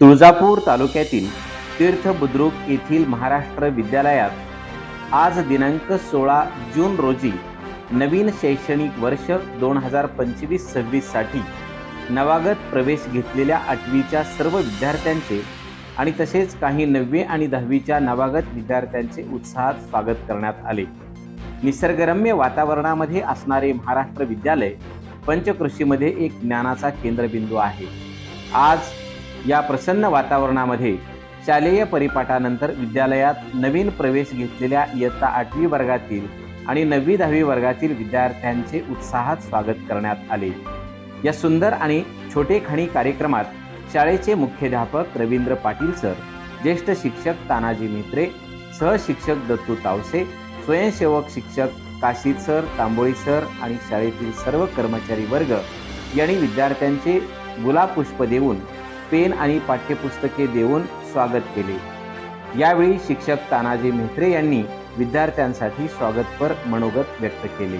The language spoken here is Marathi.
तुळजापूर तालुक्यातील तीर्थ बुद्रुक येथील महाराष्ट्र विद्यालयात आज दिनांक सोळा जून रोजी नवीन शैक्षणिक वर्ष दोन हजार पंचवीस सव्वीससाठी नवागत प्रवेश घेतलेल्या आठवीच्या सर्व विद्यार्थ्यांचे आणि तसेच काही नववी आणि दहावीच्या नवागत विद्यार्थ्यांचे उत्साहात स्वागत करण्यात आले. निसर्गरम्य वातावरणामध्ये असणारे महाराष्ट्र विद्यालय पंचकृषीमध्ये एक ज्ञानाचा केंद्रबिंदू आहे. आज या प्रसन्न वातावरणामध्ये शालेय परिपाठानंतर विद्यालयात नवीन प्रवेश घेतलेल्या इयत्ता आठवी वर्गातील आणि नववी दहावी वर्गातील विद्यार्थ्यांचे उत्साहात स्वागत करण्यात आले. या सुंदर आणि छोटेखानी कार्यक्रमात शाळेचे मुख्याध्यापक रवींद्र पाटील सर ज्येष्ठ शिक्षक तानाजी मित्रे सहशिक्षक दत्तू तावसे स्वयंसेवक शिक्षक काशीद सर तांबोळी सर आणि शाळेतील सर्व कर्मचारी वर्ग यांनी विद्यार्थ्यांचे गुलाब पुष्प देऊन पेन आणि पाठ्यपुस्तके देऊन स्वागत केले. यावेळी शिक्षक तानाजी मेहत्रे यांनी विद्यार्थ्यांसाठी स्वागतपर मनोगत व्यक्त केले.